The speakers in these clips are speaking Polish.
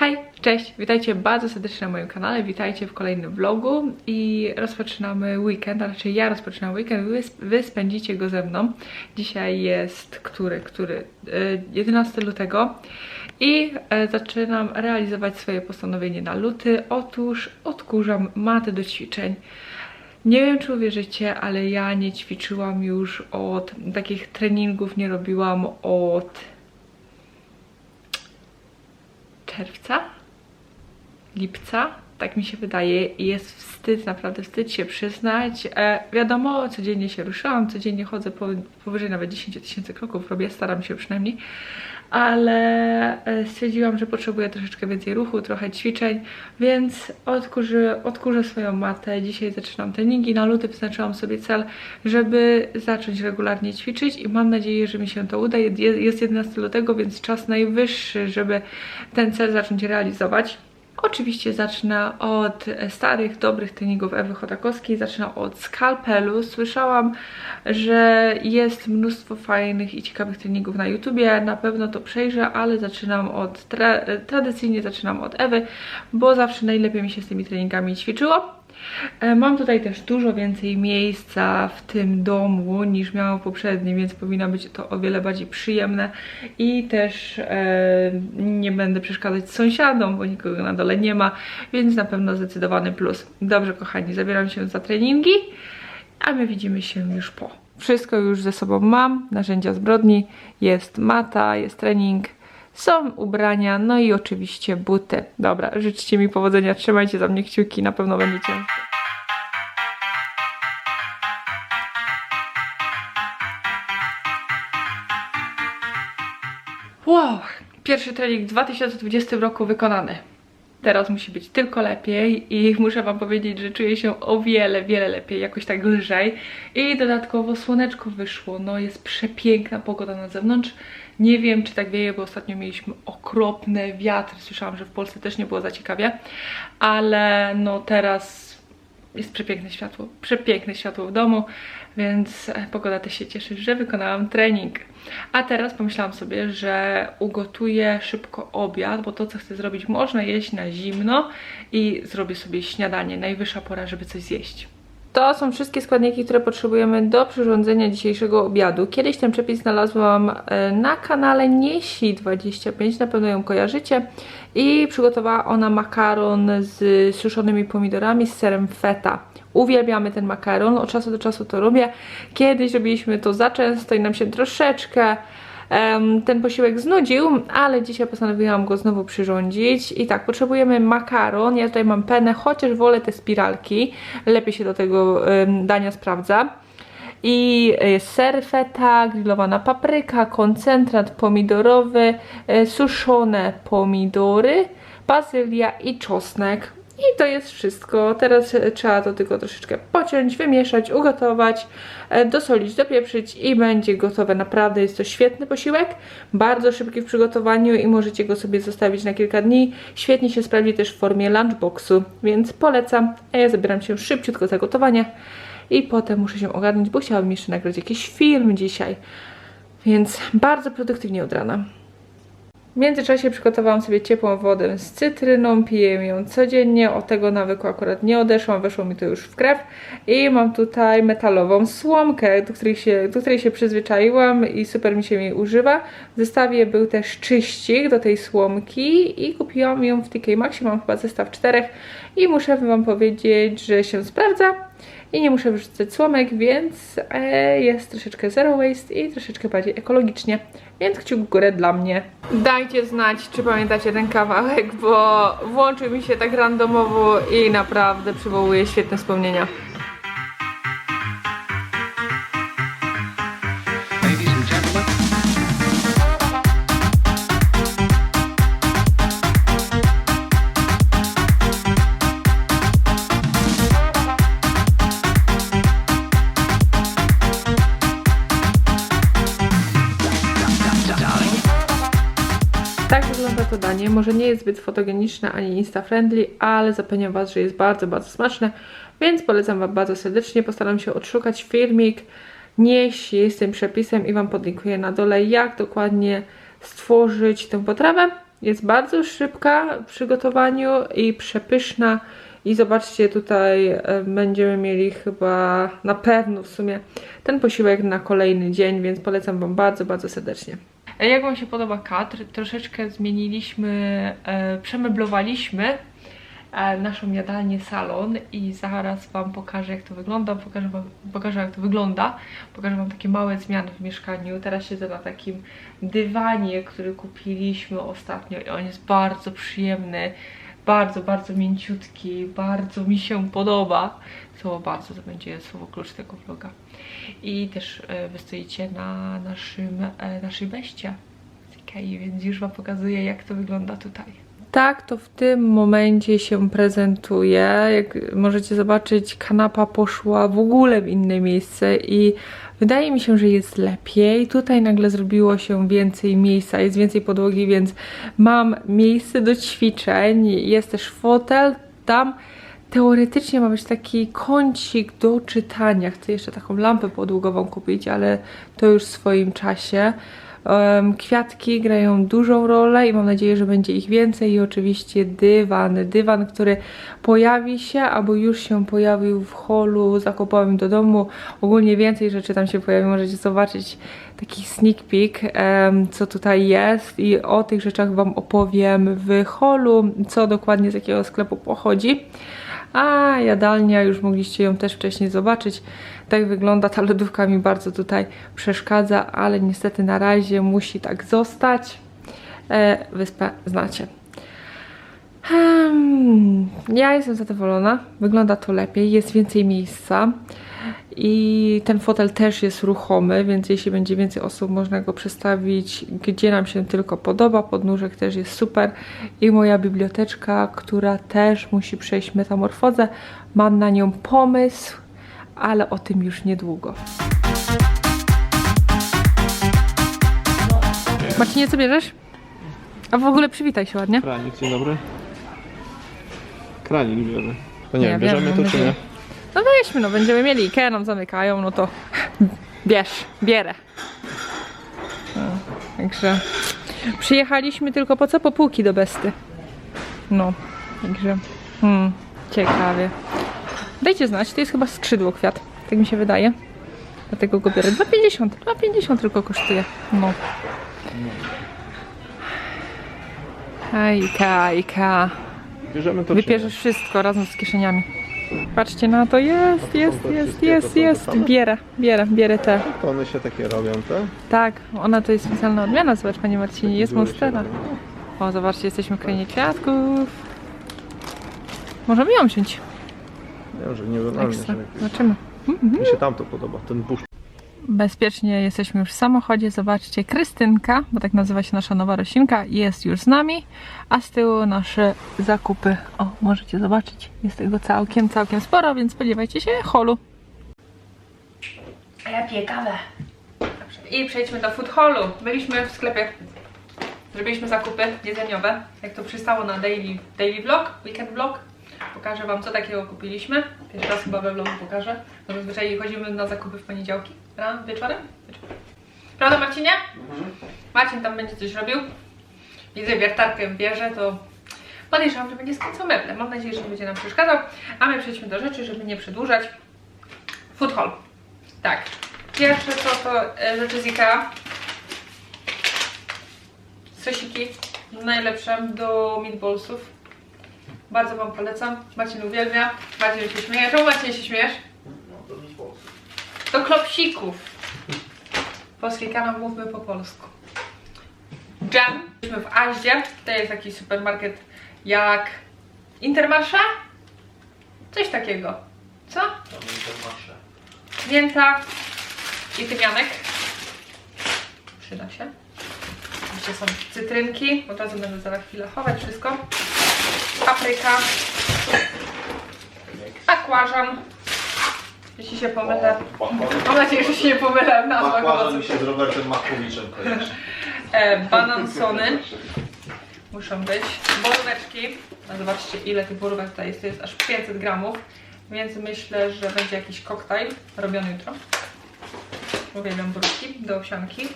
Hej, cześć, witajcie bardzo serdecznie na moim kanale, witajcie w kolejnym vlogu i rozpoczynamy weekend, a raczej ja rozpoczynam weekend, wy, wy spędzicie go ze mną. Dzisiaj jest, który, który, y, 11 lutego i e, zaczynam realizować swoje postanowienie na luty. Otóż odkurzam maty do ćwiczeń. Nie wiem, czy uwierzycie, ale ja nie ćwiczyłam już od takich treningów, nie robiłam od czerwca, lipca, tak mi się wydaje i jest wstyd, naprawdę wstyd się przyznać. E, wiadomo, codziennie się ruszałam, codziennie chodzę po, powyżej nawet 10 tysięcy kroków, robię, staram się przynajmniej, ale e, stwierdziłam, że potrzebuję troszeczkę więcej ruchu, trochę ćwiczeń, więc odkurzę, swoją matę. Dzisiaj zaczynam treningi, na luty wyznaczyłam sobie cel, żeby zacząć regularnie ćwiczyć i mam nadzieję, że mi się to uda. Jest 11 lutego, więc czas najwyższy, żeby ten cel zacząć realizować. Oczywiście zacznę od starych, dobrych treningów Ewy Chodakowskiej, zacznę od skalpelu. Słyszałam, że jest mnóstwo fajnych i ciekawych treningów na YouTubie, na pewno to przejrzę, ale zaczynam od, tra tradycyjnie zaczynam od Ewy, bo zawsze najlepiej mi się z tymi treningami ćwiczyło. E, Mam tutaj też dużo więcej miejsca w tym domu niż miałam w poprzednim, więc powinno być to o wiele bardziej przyjemne i też e, nie będę przeszkadzać sąsiadom, bo nikogo na dole nie ma, więc na pewno zdecydowany plus. Dobrze kochani, zabieram się za treningi, a my widzimy się już po. Wszystko już ze sobą mam, narzędzia zbrodni, jest mata, jest trening, są ubrania, no i oczywiście buty. Dobra, życzcie mi powodzenia, trzymajcie za mnie kciuki, na pewno będzie ciężko. Wow, pierwszy trening w 2020 roku wykonany. Teraz musi być tylko lepiej i muszę Wam powiedzieć, że czuję się o wiele, wiele lepiej, jakoś tak lżej. I dodatkowo słoneczko wyszło, no jest przepiękna pogoda na zewnątrz. Nie wiem, czy tak wieje, bo ostatnio mieliśmy okropny wiatr. Słyszałam, że w Polsce też nie było za ciekawie, ale no teraz jest przepiękne światło, przepiękne światło w domu, więc e, pogoda też się cieszy, że wykonałam trening. A teraz pomyślałam sobie, że ugotuję szybko obiad, bo to co chcę zrobić można jeść na zimno i zrobię sobie śniadanie. Najwyższa pora, żeby coś zjeść. To są wszystkie składniki, które potrzebujemy do przyrządzenia dzisiejszego obiadu. Kiedyś ten przepis znalazłam e, na kanale Niesi25, na pewno ją kojarzycie. I przygotowała ona makaron z suszonymi pomidorami z serem feta. Uwielbiamy ten makaron, od czasu do czasu to robię. Kiedyś robiliśmy to za często i nam się troszeczkę ten posiłek znudził, ale dzisiaj postanowiłam go znowu przyrządzić. I tak, potrzebujemy makaron, ja tutaj mam penę, chociaż wolę te spiralki, lepiej się do tego dania sprawdza. I y, ser feta, grillowana papryka, koncentrat pomidorowy, y, suszone pomidory, bazylia i czosnek. I to jest wszystko. Teraz e, trzeba to tylko troszeczkę pociąć, wymieszać, ugotować, e, dosolić, dopieprzyć i będzie gotowe. Naprawdę jest to świetny posiłek, bardzo szybki w przygotowaniu i możecie go sobie zostawić na kilka dni. Świetnie się sprawdzi też w formie lunchboxu, więc polecam. A ja zabieram się szybciutko za gotowanie i potem muszę się ogarnąć, bo chciałabym jeszcze nagrać jakiś film dzisiaj. Więc bardzo produktywnie od rana. W międzyczasie przygotowałam sobie ciepłą wodę z cytryną, piję ją codziennie, od tego nawyku akurat nie odeszłam, weszło mi to już w krew i mam tutaj metalową słomkę, do której się, do której się przyzwyczaiłam i super mi się jej używa. W zestawie był też czyścik do tej słomki i kupiłam ją w TK Maxie, mam chyba zestaw czterech i muszę wam powiedzieć, że się sprawdza i nie muszę wyrzucać słomek, więc e, jest troszeczkę zero waste i troszeczkę bardziej ekologicznie, więc kciuk w górę dla mnie. Dajcie znać, czy pamiętacie ten kawałek, bo włączył mi się tak randomowo i naprawdę przywołuje świetne wspomnienia. Danie. Może nie jest zbyt fotogeniczne ani insta-friendly, ale zapewniam Was, że jest bardzo, bardzo smaczne, więc polecam Wam bardzo serdecznie. Postaram się odszukać filmik, nieść z tym przepisem i Wam podlinkuję na dole, jak dokładnie stworzyć tę potrawę. Jest bardzo szybka w przygotowaniu i przepyszna. I zobaczcie, tutaj e, będziemy mieli chyba na pewno w sumie ten posiłek na kolejny dzień, więc polecam Wam bardzo, bardzo serdecznie. E, Jak Wam się podoba kadr? Troszeczkę zmieniliśmy, e, przemeblowaliśmy e, naszą jadalnię, salon i zaraz Wam pokażę jak to wygląda, pokażę Wam, pokażę jak to wygląda, pokażę Wam takie małe zmiany w mieszkaniu. Teraz siedzę na takim dywanie, który kupiliśmy ostatnio i on jest bardzo przyjemny, bardzo, bardzo mięciutki, bardzo mi się podoba. Słowo bardzo to będzie słowo klucz tego vloga. I też e, wy stoicie na naszym, e, naszej beście Ikei, więc już Wam pokazuję jak to wygląda tutaj. Tak to w tym momencie się prezentuje. Jak możecie zobaczyć, kanapa poszła w ogóle w inne miejsce i wydaje mi się, że jest lepiej. Tutaj nagle zrobiło się więcej miejsca, jest więcej podłogi, więc mam miejsce do ćwiczeń. Jest też fotel. Tam teoretycznie ma być taki kącik do czytania. Chcę jeszcze taką lampę podłogową kupić, ale to już w swoim czasie. Kwiatki grają dużą rolę i mam nadzieję, że będzie ich więcej i oczywiście dywan. Dywan, który pojawi się albo już się pojawił w holu zakupowym do domu. Ogólnie więcej rzeczy tam się pojawi. Możecie zobaczyć taki sneak peek, co tutaj jest i o tych rzeczach Wam opowiem w holu, co dokładnie z jakiego sklepu pochodzi. A jadalnia, już mogliście ją też wcześniej zobaczyć. Tak wygląda, ta lodówka mi bardzo tutaj przeszkadza, ale niestety na razie musi tak zostać. E, wyspę znacie. Hmm, ja jestem zadowolona, wygląda to lepiej, jest więcej miejsca i ten fotel też jest ruchomy, więc jeśli będzie więcej osób, można go przestawić gdzie nam się tylko podoba. Podnóżek też jest super i moja biblioteczka, która też musi przejść metamorfozę. Mam na nią pomysł, ale o tym już niedługo. Marcinie, co bierzesz? A w ogóle przywitaj się ładnie. Kranik, dzień dobry. Kranik bierze. To nie, wiem, bierzemy to czy nie? No weźmy, no będziemy mieli Ikea nam zamykają, no to bierz, bierę. No, także przyjechaliśmy tylko po co? Po półki do Besty. No, także hmm, ciekawie. Dajcie znać, to jest chyba skrzydło kwiat, tak mi się wydaje. Dlatego go biorę. 2,50, 2,50 tylko kosztuje. No. A Ikea, Ikea. Bierzemy to Wybierzesz wszystko razem z kieszeniami. Patrzcie na to, jest, jest, to jest, wszystkie jest, to są jest. te same? Bierę, bierę, bierę te. To one się takie robią, te? Tak, ona to jest specjalna odmiana, zobacz Panie Marcinie, jest monstera. robią. O, zobaczcie, jesteśmy w krainie kwiatków. Możemy ją wziąć. Nie, że nie Ekstra. jakieś... Zobaczymy. Mi się tamto podoba, ten burz. Bezpiecznie jesteśmy już w samochodzie. Zobaczcie, Krystynka, bo tak nazywa się nasza nowa roślinka, jest już z nami, a z tyłu nasze zakupy. O, możecie zobaczyć, jest tego całkiem, całkiem sporo, więc spodziewajcie się holu. Ja piję kawę. I przejdźmy do food. Byliśmy w sklepie, zrobiliśmy zakupy jedzeniowe, jak to przystało na daily, daily vlog, weekend vlog. Pokażę Wam, co takiego kupiliśmy. Pierwszy raz chyba we vlogu pokażę. Bo zazwyczaj chodzimy na zakupy w poniedziałki. Wieczorem? Wieczorem. Prawda Marcinie? Marcin tam będzie coś robił. Widzę, wiertarkę bierze, to podejrzewam, że będzie skręcał meble. Mam nadzieję, że nie będzie nam przeszkadzał. A my przejdźmy do rzeczy, żeby nie przedłużać. Food hall. Tak. Pierwsze co to e, rzeczy z Ikea. Sosiki najlepsze do meatballsów. Bardzo Wam polecam. Marcin uwielbia. Marcin się śmieje. Czemu Marcin się śmiejesz? Do klopsików. Polski kanał mówmy po polsku. Jam. Jesteśmy w Aździe. To jest taki supermarket jak Intermarché? Coś takiego. Co? Mięta i tymianek. Przyda się. Oczywiście są cytrynki. Od razu będę za chwilę chować wszystko. Papryka. Bakłażan. Jeśli się pomylę. Mam nadzieję, że się nie pomylę w nazwach owoców. mi się z Robertem Makowiczem kojarzy. E, banansony. Muszą być. Boróweczki. No zobaczcie ile tych borówek tutaj jest. To jest aż 500 gramów. Więc myślę, że będzie jakiś koktajl robiony jutro. Uwielbiam borówki do owsianki.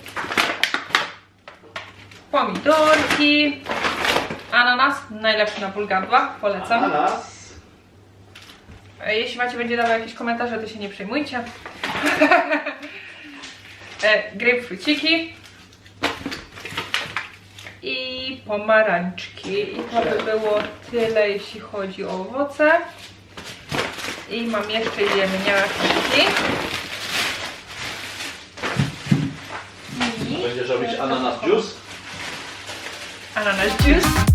Pomidorki. Ananas, najlepszy napój gardła, polecam. Ananas. E, Jeśli macie będzie dawał jakieś komentarze, to się nie przejmujcie. E, Grapefruciki. I pomarańczki. I to by było tyle, jeśli chodzi o owoce. I mam jeszcze ziemniaki. Będziesz robić ananas juice? ananas juice.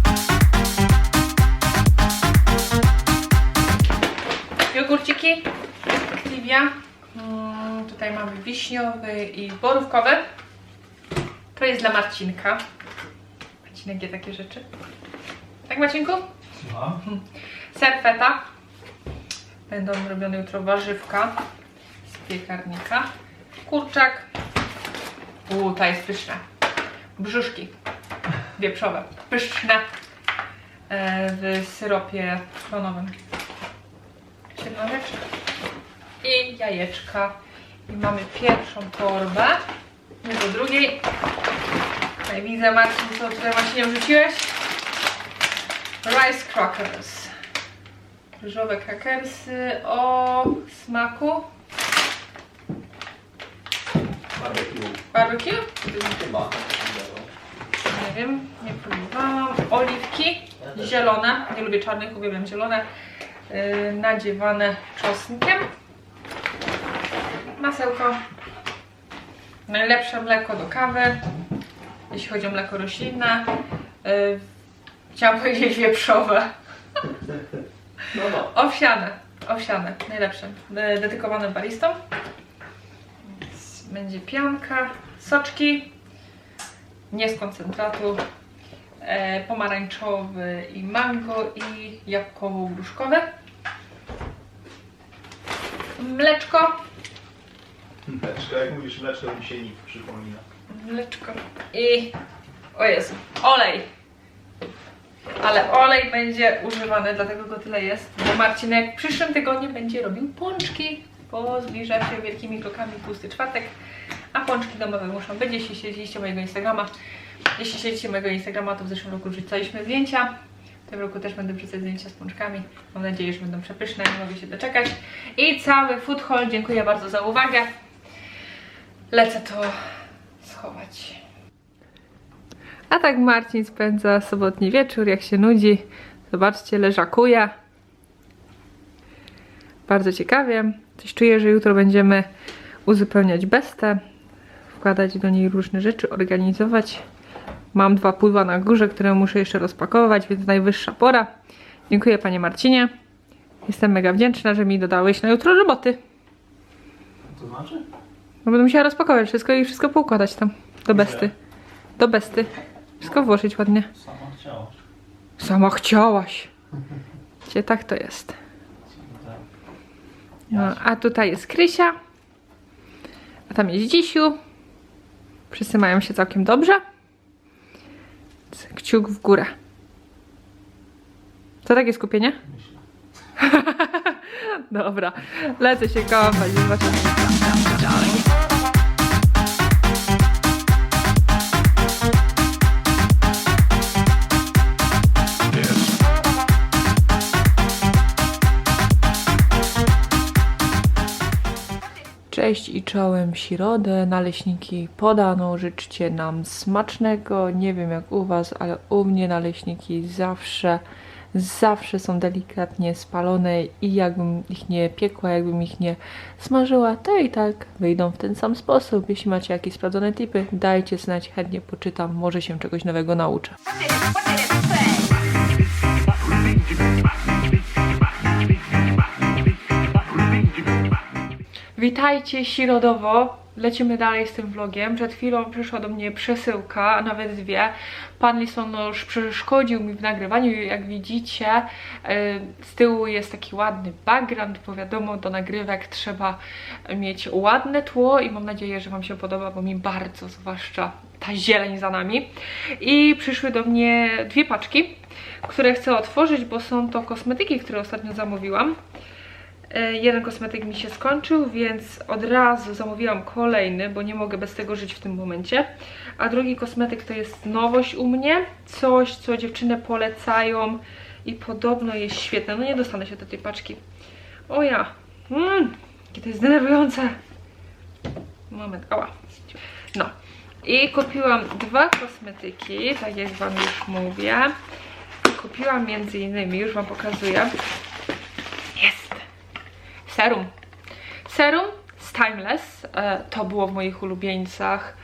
Jogurciki Activia. Mm, tutaj mamy wiśniowy i borówkowy. To jest dla Marcinka. Marcinek je takie rzeczy. Tak Marcinku? Słucham. Ser feta. Będą robione jutro warzywka z piekarnika. Kurczak. Uuu, ta jest pyszna. Brzuszki wieprzowe. Pyszne. E, w syropie klonowym. I jajeczka. I mamy pierwszą torbę. Nie do drugiej. Tutaj widzę Marcin, co tutaj właśnie wrzuciłeś. Rice crackers. Ryżowe krakersy o smaku Barbecue. barbecue. Chyba. Nie wiem, nie próbowałam. Oliwki zielone, nie lubię czarnych, uwielbiam zielone. Yy, nadziewane czosnkiem. Masełko. Najlepsze mleko do kawy. Jeśli chodzi o mleko roślinne. Yy, chciałam powiedzieć wieprzowe. No no. Owsiane, owsiane, najlepsze. De- dedykowane baristom. Więc Będzie pianka, soczki, nie z koncentratu, pomarańczowy i mango i jabłkowo-gruszkowy. Mleczko, Mleczko, jak mówisz mleczko, mi się nic przypomina. mleczko i o Jezu, olej. Ale olej będzie używany, dlatego go tyle jest, bo Marcinek w przyszłym tygodniu będzie robił pączki, bo zbliża się wielkimi krokami tłusty czwartek, a pączki domowe muszą być, jeśli śledziliście mojego Instagrama. Jeśli śledzicie mojego Instagrama, to w zeszłym roku wrzucaliśmy zdjęcia. W tym roku też będę wrzucać zdjęcia z pączkami. Mam nadzieję, że będą przepyszne, nie mogę się doczekać. I cały food haul, dziękuję bardzo za uwagę. Lecę to schować. A tak Marcin spędza sobotni wieczór, jak się nudzi. Zobaczcie, leżakuje. Bardzo ciekawie. Coś czuję, że jutro będziemy uzupełniać bestę, wkładać do niej różne rzeczy, organizować. Mam dwa pudła na górze, które muszę jeszcze rozpakować, więc najwyższa pora. Dziękuję Panie Marcinie. Jestem mega wdzięczna, że mi dodałeś na jutro roboty. To znaczy? No będę musiała rozpakować wszystko i wszystko poukładać tam. Do besty. Do besty. Wszystko włożyć ładnie. Sama chciałaś. Sama chciałaś. Gdzie tak to jest. No, a tutaj jest Krysia. A tam jest Dzisiu. Wszyscy mają się całkiem dobrze. Więc Kciuk w górę. Co takie skupienie? Dobra, lecę się kąpać. zobaczymy. Cześć i czołem środę, naleśniki podano, życzcie nam smacznego, nie wiem jak u Was, ale u mnie naleśniki zawsze, zawsze są delikatnie spalone i jakbym ich nie piekła, jakbym ich nie smażyła, to i tak wyjdą w ten sam sposób. Jeśli macie jakieś sprawdzone tipy, dajcie znać, chętnie poczytam, może się czegoś nowego nauczę. Witajcie środowo. Lecimy dalej z tym vlogiem. Przed chwilą przyszła do mnie przesyłka, a nawet dwie. Pan listonosz przeszkodził mi w nagrywaniu. Jak widzicie, yy, z tyłu jest taki ładny background, bo wiadomo, do nagrywek trzeba mieć ładne tło i mam nadzieję, że Wam się podoba, bo mi bardzo, zwłaszcza ta zieleń za nami. I przyszły do mnie dwie paczki, które chcę otworzyć, bo są to kosmetyki, które ostatnio zamówiłam. E, Jeden kosmetyk mi się skończył, więc od razu zamówiłam kolejny, bo nie mogę bez tego żyć w tym momencie. A drugi kosmetyk to jest nowość u mnie, coś co dziewczyny polecają i podobno jest świetne. No nie dostanę się do tej paczki. O ja, mm, jakie to jest denerwujące. Moment, ała. No. I kupiłam dwa kosmetyki, tak jak Wam już mówię. Kupiłam między innymi, już Wam pokazuję. Serum. Serum z Timeless. E, To było w moich ulubieńcach.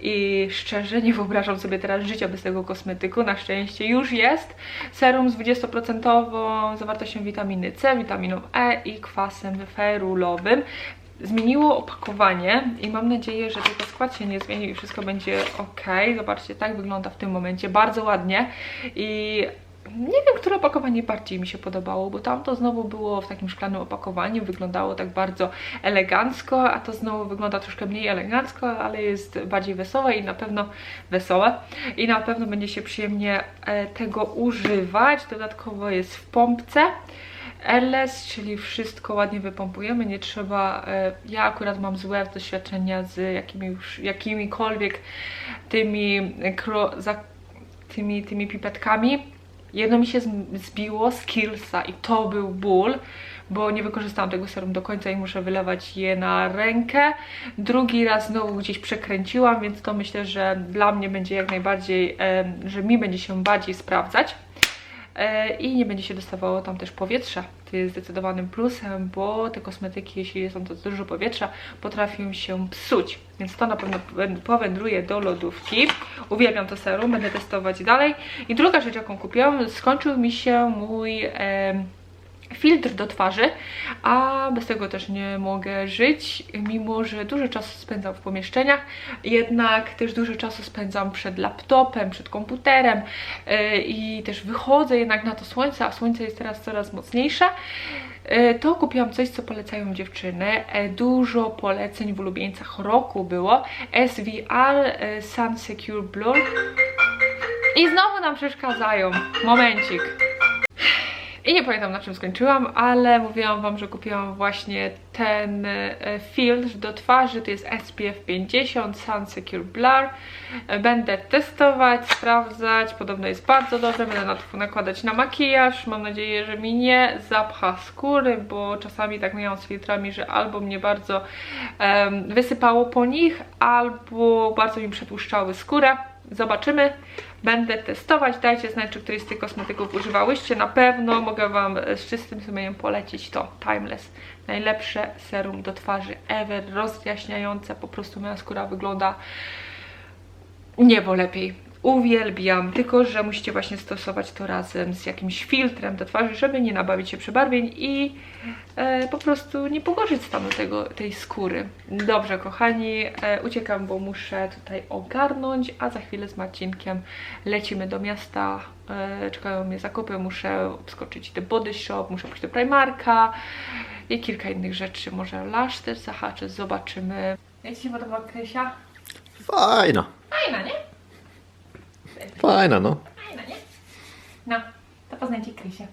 I szczerze nie wyobrażam sobie teraz życia bez tego kosmetyku. Na szczęście już jest. Serum z 20% zawartością witaminy C, witaminą E i kwasem ferulowym. Zmieniło opakowanie i mam nadzieję, że tylko skład się nie zmieni i wszystko będzie ok. Zobaczcie, tak wygląda w tym momencie. Bardzo ładnie. I nie wiem, które opakowanie bardziej mi się podobało, bo tamto znowu było w takim szklanym opakowaniu, wyglądało tak bardzo elegancko, a to znowu wygląda troszkę mniej elegancko, ale jest bardziej wesołe i na pewno wesołe i na pewno będzie się przyjemnie e, tego używać. Dodatkowo jest w pompce. LS, czyli wszystko ładnie wypompujemy, nie trzeba, e, ja akurat mam złe doświadczenia z jakimi już, jakimikolwiek tymi, za, tymi, tymi pipetkami, Jedno mi się zbiło z Killsa i to był ból, bo nie wykorzystałam tego serum do końca i muszę wylewać je na rękę. Drugi raz znowu gdzieś przekręciłam, więc to myślę, że dla mnie będzie jak najbardziej, że mi będzie się bardziej sprawdzać. E, I nie będzie się dostawało tam też powietrza. To jest zdecydowanym plusem, bo te kosmetyki, jeśli jest tam to dużo powietrza, potrafią się psuć. Więc to na pewno powę- powędruje do lodówki. Uwielbiam to serum, będę testować dalej. I druga rzecz, jaką kupiłam, skończył mi się mój filtr do twarzy, a bez tego też nie mogę żyć, mimo że dużo czasu spędzam w pomieszczeniach, jednak też dużo czasu spędzam przed laptopem, przed komputerem yy, i też wychodzę jednak na to słońce, a słońce jest teraz coraz mocniejsze. Yy, To kupiłam coś, co polecają dziewczyny. E, Dużo poleceń w ulubieńcach roku było. SVR e, Sun Secure Blur. I znowu nam przeszkadzają. Momencik. I nie pamiętam na czym skończyłam, ale mówiłam Wam, że kupiłam właśnie ten e, filtr do twarzy, to jest SPF 50 Sun Secure Blur. E, Będę testować, sprawdzać, podobno jest bardzo dobre, będę na to nakładać na makijaż. Mam nadzieję, że mi nie zapcha skóry, bo czasami tak miałam z filtrami, że albo mnie bardzo em, wysypało po nich, albo bardzo mi przetłuszczały skórę. Zobaczymy. Będę testować. Dajcie znać, czy któryś z tych kosmetyków używałyście. Na pewno mogę Wam e, z czystym sumieniem polecić to Timeless. Najlepsze serum do twarzy ever, rozjaśniające. Po prostu moja skóra wygląda niebo lepiej. Uwielbiam, tylko że musicie właśnie stosować to razem z jakimś filtrem do twarzy, żeby nie nabawić się przebarwień i e, po prostu nie pogorszyć stanu tego, tej skóry. Dobrze, kochani, e, uciekam, bo muszę tutaj ogarnąć, a za chwilę z Marcinkiem lecimy do miasta. E, czekają mnie zakupy, muszę skoczyć do Body Shop, muszę pójść do Primarka i kilka innych rzeczy. Może Lash też zahaczę, zobaczymy. Jak Ci się podoba Krysia? Fajna. Fajna, nie? Fajna, no. Fajna, nie? No, to poznajcie Krysię.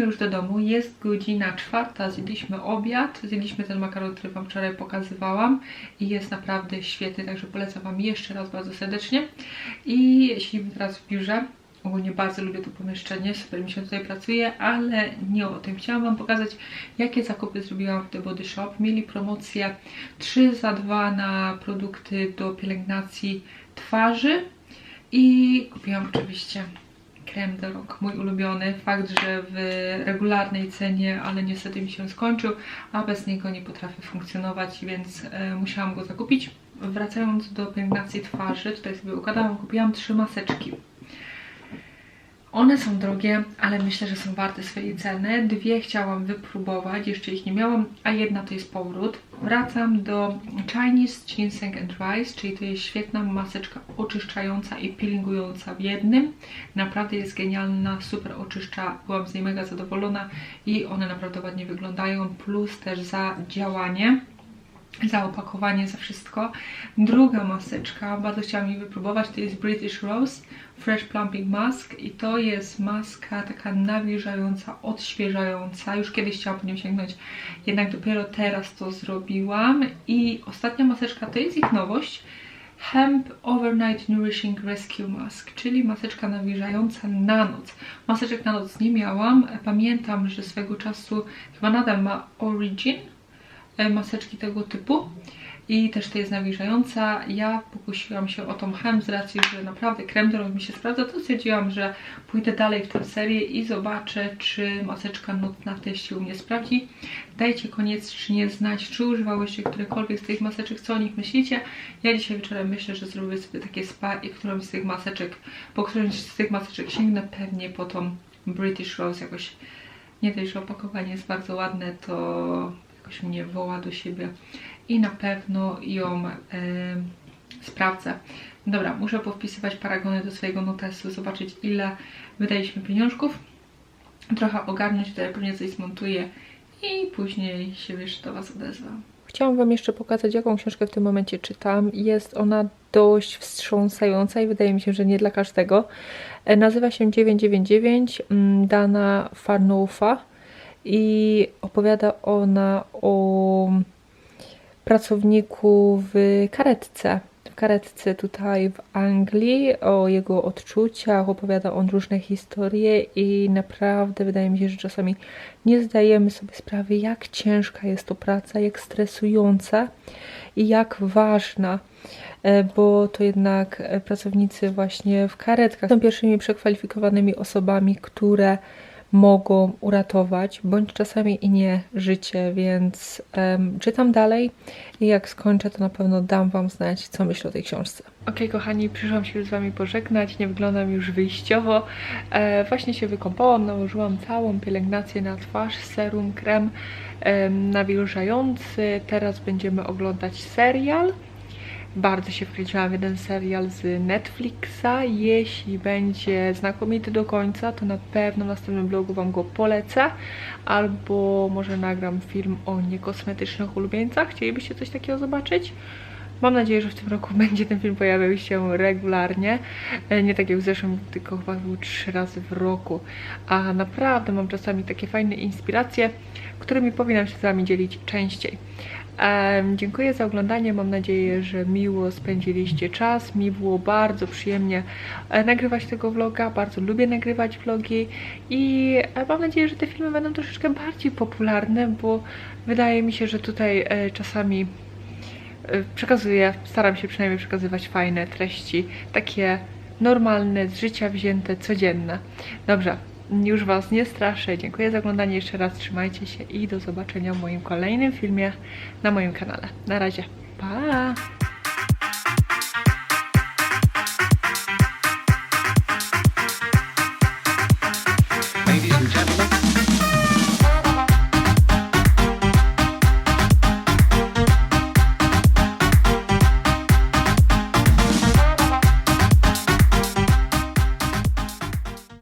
Wróciliśmy już do domu, jest godzina czwarta, zjedliśmy obiad, zjedliśmy ten makaron, który Wam wczoraj pokazywałam i jest naprawdę świetny, także polecam Wam jeszcze raz bardzo serdecznie. I siedzimy teraz w biurze, ogólnie bardzo lubię to pomieszczenie, super mi się tutaj pracuje, ale nie o tym. Chciałam Wam pokazać, jakie zakupy zrobiłam w The Body Shop. Mieli promocję 3 za 2 na produkty do pielęgnacji twarzy i kupiłam oczywiście krem do rąk, mój ulubiony. Fakt, że w regularnej cenie, ale niestety mi się skończył, a bez niego nie potrafię funkcjonować, więc e, musiałam go zakupić. Wracając do pielęgnacji twarzy, tutaj sobie układałam, kupiłam trzy maseczki. One są drogie, ale myślę, że są warte swojej ceny. Dwie chciałam wypróbować, jeszcze ich nie miałam, a jedna to jest powrót. Wracam do Chinese Ginseng and Rice, czyli to jest świetna maseczka oczyszczająca i peelingująca w jednym. Naprawdę jest genialna, super oczyszcza, byłam z niej mega zadowolona i one naprawdę ładnie wyglądają, plus też za działanie za opakowanie, za wszystko. Druga maseczka, bardzo chciałam jej wypróbować, to jest British Rose Fresh Plumping Mask i to jest maska taka nawilżająca, odświeżająca. Już kiedyś chciałam po nią sięgnąć, jednak dopiero teraz to zrobiłam. I ostatnia maseczka to jest ich nowość. Hemp Overnight Nourishing Rescue Mask, czyli maseczka nawilżająca na noc. Maseczek na noc nie miałam. Pamiętam, że swego czasu chyba nadal ma Origin, maseczki tego typu i też to jest nawilżająca. Ja pokusiłam się o tą hem z racji, że naprawdę krem do mi się sprawdza, to stwierdziłam, że pójdę dalej w tę serię i zobaczę, czy maseczka nocna też się u mnie sprawdzi. Dajcie koniecznie znać, czy używałyście którekolwiek z tych maseczek, co o nich myślicie. Ja dzisiaj wieczorem myślę, że zrobię sobie takie spa i którąś z tych maseczek, po którymś z tych maseczek sięgnę pewnie po tą British Rose jakoś nie dość, że opakowanie jest bardzo ładne, to jakoś mnie woła do siebie i na pewno ją e, sprawdzę. Dobra, muszę powpisywać paragony do swojego notesu, zobaczyć ile wydaliśmy pieniążków, trochę ogarnąć, tutaj pewnie coś zmontuję i później się wiesz, do Was odezwę. Chciałam Wam jeszcze pokazać, jaką książkę w tym momencie czytam. Jest ona dość wstrząsająca i wydaje mi się, że nie dla każdego. E, Nazywa się 999 mm, Dana Farnoufa i opowiada ona o pracowniku w karetce. W karetce tutaj w Anglii, o jego odczuciach, opowiada on różne historie i naprawdę wydaje mi się, że czasami nie zdajemy sobie sprawy, jak ciężka jest to praca, jak stresująca i jak ważna, e, bo to jednak e, pracownicy właśnie w karetkach są pierwszymi przekwalifikowanymi osobami, które mogą uratować, bądź czasami i nie życie, więc em, czytam dalej i jak skończę, to na pewno dam Wam znać, co myślę o tej książce. Okej, kochani, przyszłam się z Wami pożegnać, nie wyglądam już wyjściowo. E, właśnie się wykąpałam, nałożyłam całą pielęgnację na twarz, serum, krem em, nawilżający. Teraz będziemy oglądać serial. Bardzo się wkręciłam w jeden serial z Netflixa. Jeśli będzie znakomity do końca, to na pewno w następnym vlogu Wam go polecę. Albo może nagram film o niekosmetycznych ulubieńcach. Chcielibyście coś takiego zobaczyć? Mam nadzieję, że w tym roku będzie ten film pojawiał się regularnie. E, Nie tak jak w zeszłym, tylko chyba był trzy razy w roku. A naprawdę mam czasami takie fajne inspiracje, którymi powinnam się z Wami dzielić częściej. Dziękuję za oglądanie. Mam nadzieję, że miło spędziliście czas. Mi było bardzo przyjemnie e, nagrywać tego vloga. Bardzo lubię nagrywać vlogi i e, mam nadzieję, że te filmy będą troszeczkę bardziej popularne, bo wydaje mi się, że tutaj e, czasami przekazuję, staram się przynajmniej przekazywać fajne treści, takie normalne, z życia wzięte, codzienne. Dobrze, już Was nie straszę. Dziękuję za oglądanie jeszcze raz. Trzymajcie się i do zobaczenia w moim kolejnym filmie na moim kanale. Na razie. Pa!